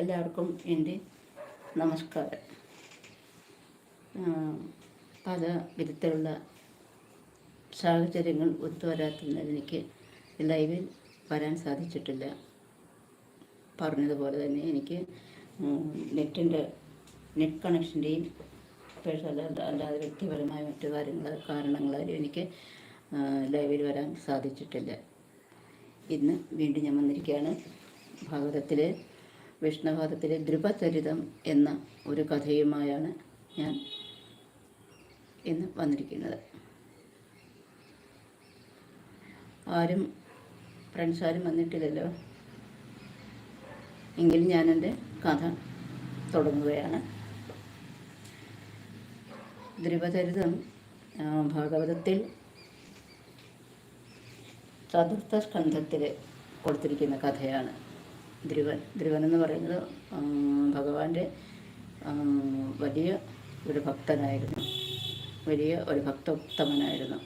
എല്ലാവർക്കും എന്റെ നമസ്കാരം. പല വിധത്തിലുള്ള സാഹചര്യങ്ങൾ ഒത്തുവരാത്തതിനാൽ എനിക്ക് ലൈവിൽ വരാൻ സാധിച്ചിട്ടില്ല. പറഞ്ഞതുപോലെ തന്നെ എനിക്ക് നെറ്റിന്റെ നെറ്റ് കണക്ഷന്റെയും അല്ലാതെ വ്യക്തിപരമായ മറ്റു കാര്യങ്ങൾ കാരണങ്ങളാലും എനിക്ക് ലൈവിൽ വരാൻ സാധിച്ചിട്ടില്ല. ഇന്ന് വീണ്ടും ഞാൻ വന്നിരിക്കുകയാണ്. ഭാഗവതത്തിലെ വിഷ്ണുഭാഗത്തിലെ ധ്രുവചരിതം എന്ന ഒരു കഥയുമായാണ് ഞാൻ ഇന്ന് വന്നിരിക്കുന്നത്. ആരും ഫ്രണ്ട്സ് ആരും വന്നിട്ടില്ലല്ലോ. എങ്കിലും ഞാനെന്റെ കഥ തുടങ്ങുകയാണ്. ധ്രുവചരിതം ഭാഗവതത്തിൽ ചതുർത്ഥ സ്കന്ധത്തിൽ കൊടുത്തിരിക്കുന്ന കഥയാണ്. ധ്രുവൻ ധ്രുവൻ എന്ന് പറയുന്നത് ഭഗവാന്റെ വലിയ ഒരു ഭക്തനായിരുന്നു. വലിയ ഒരു ഭക്തോത്തമനായിരുന്നു.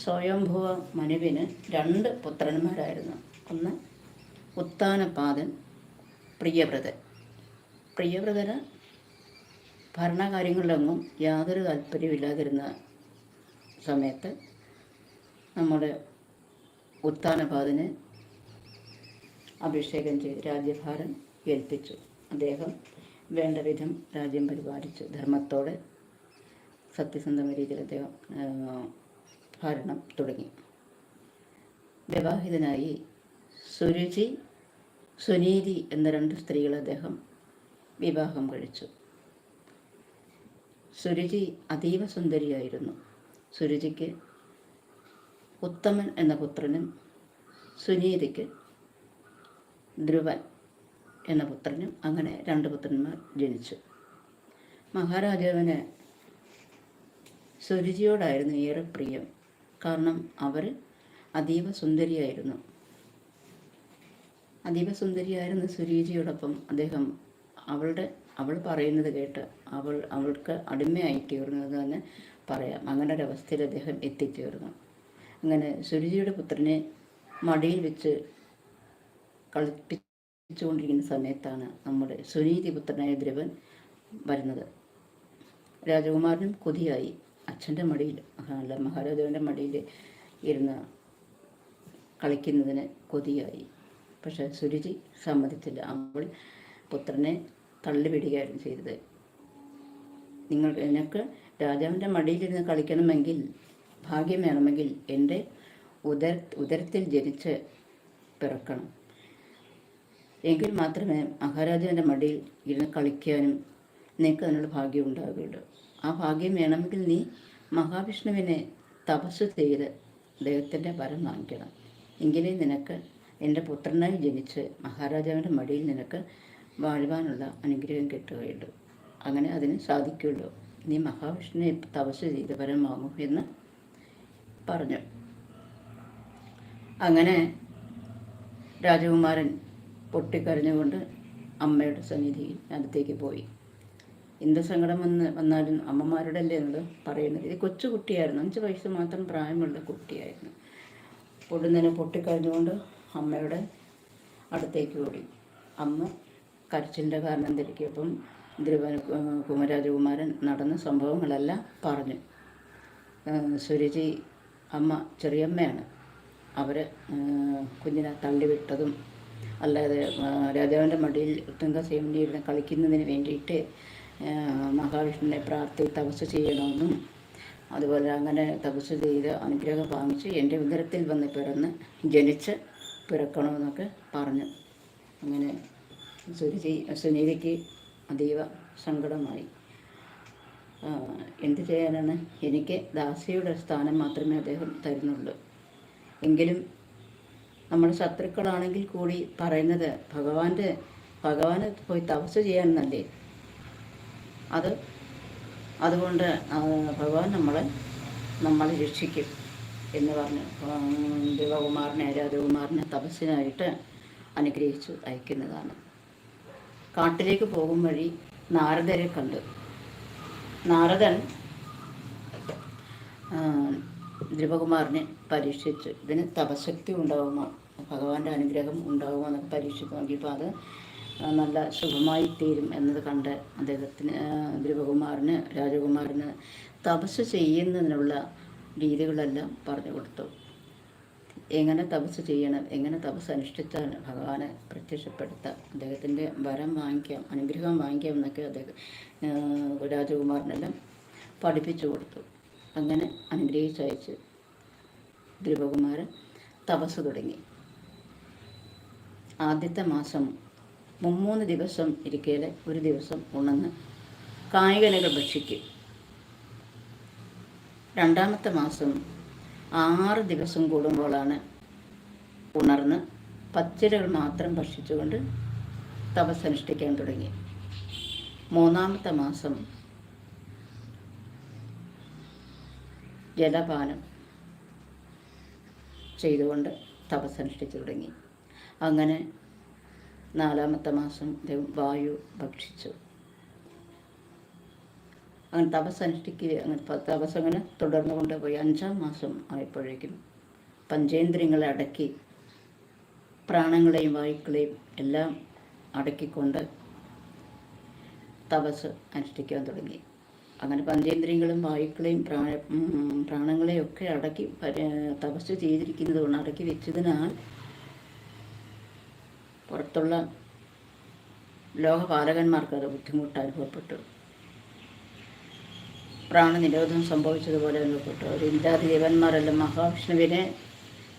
സ്വയംഭുവ മനുവിന് രണ്ട് പുത്രന്മാരായിരുന്നു. ഒന്ന് ഉത്താനപാദൻ പ്രിയവ്രതൻ. പ്രിയവ്രതന് ഭരണകാര്യങ്ങളിലൊന്നും യാതൊരു താല്പര്യമില്ലാതിരുന്ന സമയത്ത് നമ്മുടെ ഉത്താനപാദന് അഭിഷേകം ചെയ്ത് രാജ്യഭാരം ഏൽപ്പിച്ചു. അദ്ദേഹം വേണ്ട വിധം രാജ്യം പരിപാലിച്ചു. ധർമ്മത്തോടെ സത്യസന്ധമായ രീതിയിൽ അദ്ദേഹം ഭരണം തുടങ്ങി. വിവാഹിതനായി സുരുചി സുനീതി എന്ന രണ്ട് സ്ത്രീകൾ അദ്ദേഹം വിവാഹം കഴിച്ചു. സുരുചി അതീവ സുന്ദരിയായിരുന്നു. സുരുചിക്ക് ഉത്തമൻ എന്ന പുത്രനും സുനീതിക്ക് ധ്രുവൻ എന്ന പുത്രനും അങ്ങനെ രണ്ട് പുത്രന്മാർ ജനിച്ചു. മഹാരാജാവിന് സുരുചിയോടായിരുന്നു ഏറെ പ്രിയം. കാരണം അവർ അതീവ സുന്ദരിയായിരുന്നു. അതീവ സുന്ദരിയായിരുന്ന സുരുചിയോടൊപ്പം അദ്ദേഹം അവളുടെ അവൾ പറയുന്നത് കേട്ട് അവൾ അവൾക്ക് അടിമയായി തീർന്നത് തന്നെ പറയാം. അങ്ങനെ ഒരവസ്ഥയിൽ അദ്ദേഹം എത്തിച്ചേർന്നു. അങ്ങനെ സുരുചിയുടെ പുത്രനെ മടിയിൽ വെച്ച് കളിപ്പിച്ചുകൊണ്ടിരിക്കുന്ന സമയത്താണ് നമ്മുടെ സുനീതി പുത്രനായ ദ്രവൻ വരുന്നത്. രാജകുമാരനും കൊതിയായി. അച്ഛന്റെ മടിയിൽ അല്ല മഹാരാജാവിന്റെ മടിയിൽ ഇരുന്ന് കളിക്കുന്നതിന് കൊതിയായി. പക്ഷെ സുരുചി സമ്മതിച്ചില്ല. അവൾ പുത്രനെ തള്ളിവിടുകയായിരുന്നു ചെയ്തത്. നിങ്ങൾ എനിക്ക് രാജാവിന്റെ മടിയിലിരുന്ന് കളിക്കണമെങ്കിൽ ഭാഗ്യം വേണമെങ്കിൽ എന്റെ ഉദര ഉദരത്തിൽ ജനിച്ച് പിറക്കണം. എങ്കിൽ മാത്രമേ മഹാരാജാവിന്റെ മടിയിൽ ഇരുന്ന് കളിക്കാനും നിനക്ക് അതിനുള്ള ഭാഗ്യം ഉണ്ടാകുകയുള്ളൂ ആ ഭാഗ്യം വേണമെങ്കിൽ നീ മഹാവിഷ്ണുവിനെ തപസ് ചെയ്ത് ദൈവത്തിന്റെ വരം വാങ്ങിക്കണം. എങ്കിലേ നിനക്ക് എന്റെ പുത്രനായി ജനിച്ച് മഹാരാജാവിന്റെ മടിയിൽ നിനക്ക് വാഴുവാനുള്ള അനുഗ്രഹം കിട്ടുകയുള്ളൂ. അങ്ങനെ അതിന് സാധിക്കുള്ളൂ നീ മഹാവിഷ്ണുവിനെ തപസ് ചെയ്ത് വരം വാങ്ങൂ എന്ന് പറഞ്ഞു. അങ്ങനെ രാജകുമാരൻ പൊട്ടിക്കരഞ്ഞുകൊണ്ട് അമ്മയുടെ സന്നിധിയിൽ അടുത്തേക്ക് പോയി. എന്ത് സങ്കടം വന്ന് വന്നാലും അമ്മമാരുടെ അല്ലേ എന്നത് പറയുന്നത്? ഇത് കൊച്ചു കുട്ടിയായിരുന്നു. അഞ്ച് വയസ്സ് മാത്രം പ്രായമുള്ള കുട്ടിയായിരുന്നു. പൊടുന്നതിനെ പൊട്ടിക്കരഞ്ഞുകൊണ്ട് അമ്മയുടെ അടുത്തേക്ക് ഓടി. അമ്മ കരച്ചിലിന്റെ കാരണം തിരിക്കിയപ്പം ധ്രുവൻ കുമരാജകുമാരൻ നടന്ന സംഭവങ്ങളെല്ലാം പറഞ്ഞു. സുരുചി അമ്മ ചെറിയമ്മയാണ്. അവർ കുഞ്ഞിനെ തള്ളിവിട്ടതും അല്ലാതെ രാജാവിന്റെ മടിയിൽ തുങ്കസേവന്റെ ഇരുന്ന് കളിക്കുന്നതിന് വേണ്ടിയിട്ട് മഹാവിഷ്ണുവിനെ പ്രാർത്ഥി തപസ് ചെയ്യണമെന്നും അതുപോലെ അങ്ങനെ തപസ് ചെയ്ത് അനുഗ്രഹം വാങ്ങിച്ച് എന്റെ വിഗ്രഹത്തിൽ വന്ന് പിറന്ന് ജനിച്ച് പിറക്കണമെന്നൊക്കെ പറഞ്ഞു. അങ്ങനെ സുരുചി സുനീതിക്ക് അതീവ സങ്കടമായി. എന്ത് ചെയ്യാനാണ്? എനിക്ക് ദാസിയുടെ സ്ഥാനം മാത്രമേ അദ്ദേഹം തരുന്നുള്ളൂ. എങ്കിലും നമ്മുടെ ശത്രുക്കളാണെങ്കിൽ കൂടി പറയുന്നത് ഭഗവാന്റെ ഭഗവാന് പോയി തപസ് ചെയ്യാനെന്നല്ലേ അത് അതുകൊണ്ട് ഭഗവാൻ നമ്മളെ നമ്മളെ രക്ഷിക്കും എന്ന് പറഞ്ഞു ദിവകുമാറിനെ രാജകുമാരനെ തപസ്സിനായിട്ട് അനുഗ്രഹിച്ചു അയക്കുന്നതാണ്. കാട്ടിലേക്ക് പോകും വഴി നാരദരെ കണ്ടു. നാരദൻ ധ്രുവകുമാറിനെ പരീക്ഷിച്ചു. ഇതിന് തപശക്തി ഉണ്ടാകുമോ ഭഗവാന്റെ അനുഗ്രഹം ഉണ്ടാകുമോ എന്നൊക്കെ പരീക്ഷിച്ച് നോക്കിയപ്പോൾ അത് നല്ല ശുഭമായി തീരും എന്നത് കണ്ട് അദ്ദേഹത്തിന് ധ്രുവകുമാറിന് രാജകുമാറിന് തപസ് ചെയ്യുന്നതിനുള്ള രീതികളെല്ലാം പറഞ്ഞു കൊടുത്തു. എങ്ങനെ തപസ് ചെയ്യണം? എങ്ങനെ തപസ് അനുഷ്ഠിച്ചാണ് ഭഗവാനെ പ്രത്യക്ഷപ്പെടുത്താം? അദ്ദേഹത്തിന്റെ വരം വാങ്ങിക്കാം അനുഗ്രഹം വാങ്ങിക്കാം എന്നൊക്കെ അദ്ദേഹം രാജകുമാറിനെല്ലാം പഠിപ്പിച്ചു കൊടുത്തു. അങ്ങനെ അനുഗ്രഹിച്ചയച്ച് ധ്രുവകുമാരൻ തപസ് തുടങ്ങി. ആദ്യത്തെ മാസം മുമ്മൂന്ന് ദിവസം ഇരിക്കയിലെ ഒരു ദിവസം ഉണന്ന് കായികനകൾ ഭക്ഷിക്കും. രണ്ടാമത്തെ മാസം ആറ് ദിവസം കൂടുമ്പോഴാണ് ഉണർന്ന് പച്ചിലകൾ മാത്രം ഭക്ഷിച്ചുകൊണ്ട് തപസ്സനുഷ്ഠിക്കാൻ തുടങ്ങി. മൂന്നാമത്തെ മാസം ജലപാനം ചെയ്തുകൊണ്ട് തപസ്സനുഷ്ഠിച്ചു തുടങ്ങി. അങ്ങനെ നാലാമത്തെ മാസം വായു ഭക്ഷിച്ചു. അങ്ങനെ തപസ് അനുഷ്ഠിക്കുക അങ്ങനെ തപസ് അങ്ങനെ തുടർന്നു കൊണ്ടുപോയി. അഞ്ചാം മാസം ആയപ്പോഴേക്കും പഞ്ചേന്ദ്രിയങ്ങളെ അടക്കി പ്രാണങ്ങളെയും വായുക്കളെയും എല്ലാം അടക്കിക്കൊണ്ട് തപസ് അനുഷ്ഠിക്കാൻ തുടങ്ങി. അങ്ങനെ പഞ്ചേന്ദ്രിയങ്ങളും വായുക്കളെയും പ്രാണ പ്രാണങ്ങളെയും ഒക്കെ അടക്കി തപസ് ചെയ്തിരിക്കുന്നത് കൊണ്ട് അടക്കി വെച്ചതിനാൽ പുറത്തുള്ള ലോകപാലകന്മാർക്ക് അത് ബുദ്ധിമുട്ട് അനുഭവപ്പെട്ടു. പ്രാണനിരോധം സംഭവിച്ചതുപോലെ അനുഭവപ്പെട്ടു. അവർ ഇല്ലാതെ ദേവന്മാരെല്ലാം മഹാവിഷ്ണുവിനെ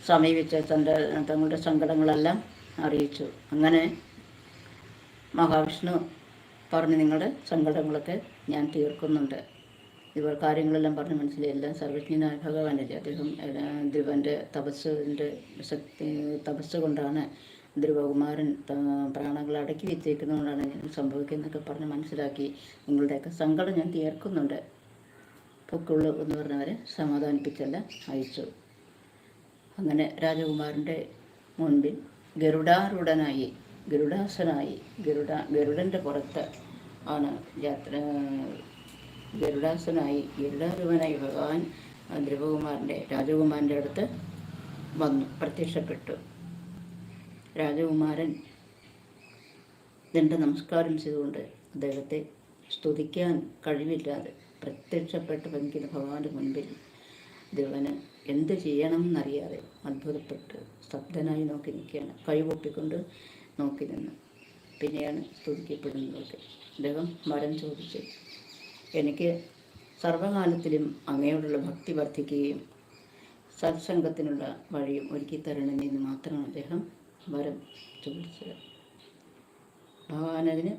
സമീപിച്ച് തന്റെ തങ്ങളുടെ സങ്കടങ്ങളെല്ലാം അറിയിച്ചു. അങ്ങനെ മഹാവിഷ്ണു പറഞ്ഞ് നിങ്ങളുടെ സങ്കടങ്ങളൊക്കെ ഞാൻ തീർക്കുന്നുണ്ട്. ഇവർ കാര്യങ്ങളെല്ലാം പറഞ്ഞ് മനസ്സിലായി എല്ലാം സർവജ്ഞനായ ഭഗവാനല്ലേ? അദ്ദേഹം ധ്രുവന്റെ തപസ്സിന്റെ ശക്തി തപസ് കൊണ്ടാണ് ധ്രുവകുമാരൻ പ്രാണങ്ങൾ അടക്കി വെച്ചേക്കുന്നതുകൊണ്ടാണ് ഞാൻ സംഭവിക്കുന്നതൊക്കെ പറഞ്ഞ് മനസ്സിലാക്കി നിങ്ങളുടെയൊക്കെ സങ്കടം ഞാൻ തീർക്കുന്നുണ്ട്. പൊക്കുള്ളൂ എന്ന് പറഞ്ഞവരെ സമാധാനിപ്പിച്ചല്ല അയച്ചു. അങ്ങനെ രാജകുമാരന്റെ മുൻപിൽ ഗരുഡാരൂഢനായി ഗരുഡാസനായി. ഗരുഡ ഗരുഡന്റെ പുറത്ത് ആണ് യാത്ര ഗരുഡാസനായി. ഗരുഡാരൂപനായി ഭഗവാൻ ധ്രുവകുമാരന്റെ രാജകുമാരന്റെ അടുത്ത് വന്നു പ്രത്യക്ഷപ്പെട്ടു. രാജകുമാരൻ ദണ്ഡ നമസ്കാരം ചെയ്തുകൊണ്ട് അദ്ദേഹത്തെ സ്തുതിക്കാൻ കഴിവില്ലാതെ പ്രത്യക്ഷപ്പെട്ട് വന്നിക്കുന്ന ഭഗവാന്റെ മുൻപിൽ ദേവന് എന്ത് ചെയ്യണം എന്നറിയാതെ അത്ഭുതപ്പെട്ട് സ്തബ്ധനായി നോക്കി നിൽക്കുകയാണ്. കൈപൊട്ടിക്കൊണ്ട് നോക്കി നിന്ന് പിന്നെയാണ് സ്തുതിക്കപ്പെടുന്നതൊക്കെ അദ്ദേഹം വരം ചോദിച്ചു. എനിക്ക് സർവകാലത്തിലും അങ്ങയോടുള്ള ഭക്തി വർദ്ധിക്കുകയും സത്സംഗത്തിനുള്ള വഴിയും ഒരുക്കി തരണമെന്ന് മാത്രമാണ് അദ്ദേഹം വരം ചോദിച്ചത്. ഭഗവാനതിന്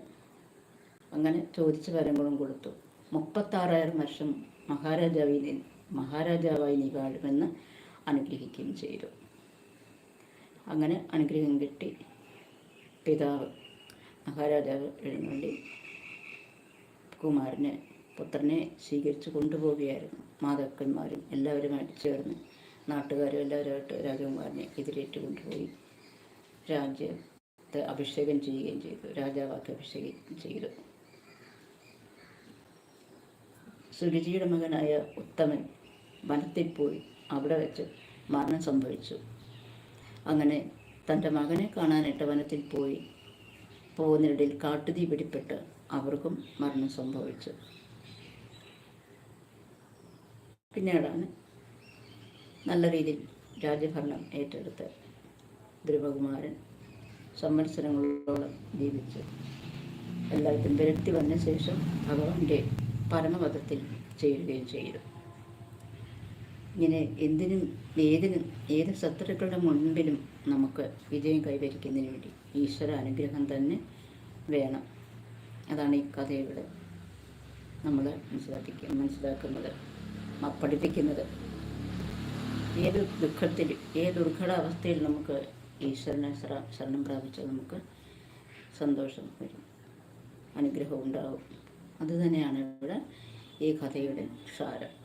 അങ്ങനെ ചോദിച്ച വരങ്ങളും കൊടുത്തു. മുപ്പത്താറായിരം വർഷം മഹാരാജാവിനെ മഹാരാജാവായി നീ വാഴുമെന്ന് അനുഗ്രഹിക്കുകയും ചെയ്തു. അങ്ങനെ അനുഗ്രഹം കിട്ടി. പിതാവ് മഹാരാജാവ് എഴുന്നള്ളി കുമാരനെ പുത്രനെ സ്വീകരിച്ച് കൊണ്ടുപോവുകയായിരുന്നു. മാതാക്കന്മാരും എല്ലാവരുമായിട്ട് ചേർന്ന് നാട്ടുകാരും എല്ലാവരുമായിട്ട് രാജകുമാരനെ എതിരേറ്റ് കൊണ്ടുപോയി രാജ്യത്തെ അഭിഷേകം ചെയ്യുകയും ചെയ്തു രാജാവാക്കി അഭിഷേകം ചെയ്തു. സുരുചിയുടെ മകനായ ഉത്തമൻ വനത്തിൽ പോയി അവിടെ വെച്ച് മരണം സംഭവിച്ചു. അങ്ങനെ തന്റെ മകനെ കാണാനായിട്ട് വനത്തിൽ പോയി. പോകുന്നതിനിടയിൽ കാട്ടുതീ പിടിപ്പെട്ട് അവർക്കും മരണം സംഭവിച്ചു. പിന്നീടാണ് നല്ല രീതിയിൽ രാജ്യഭരണം ഏറ്റെടുത്ത് ധ്രുവകുമാരൻ സംവത്സരങ്ങളോളം ജീവിച്ചു. എല്ലാവർക്കും വിരക്തി വന്ന ശേഷം ഭഗവാന്റെ പരമപദത്തിൽ ചേരുകയും ചെയ്തു. ഇങ്ങനെ എന്തിനും ഏതിനും ഏത് ശത്രുക്കളുടെ മുൻപിലും നമുക്ക് വിജയം കൈവരിക്കുന്നതിന് വേണ്ടി ഈശ്വര അനുഗ്രഹം തന്നെ വേണം. അതാണ് ഈ കഥയുടെ നമ്മൾ മനസ്സിലാക്കി മനസ്സിലാക്കുന്നത് പഠിപ്പിക്കുന്നത്. ഏത് ദുഃഖത്തിൽ ഏത് ദുർഘട അവസ്ഥയിൽ നമുക്ക് ഈശ്വരനെ ശരണം പ്രാപിച്ചാൽ നമുക്ക് സന്തോഷം വരും. അനുഗ്രഹം ഉണ്ടാകും അതുതന്നെയാണ് ഇവിടെ ഈ കഥയുടെ സാരം.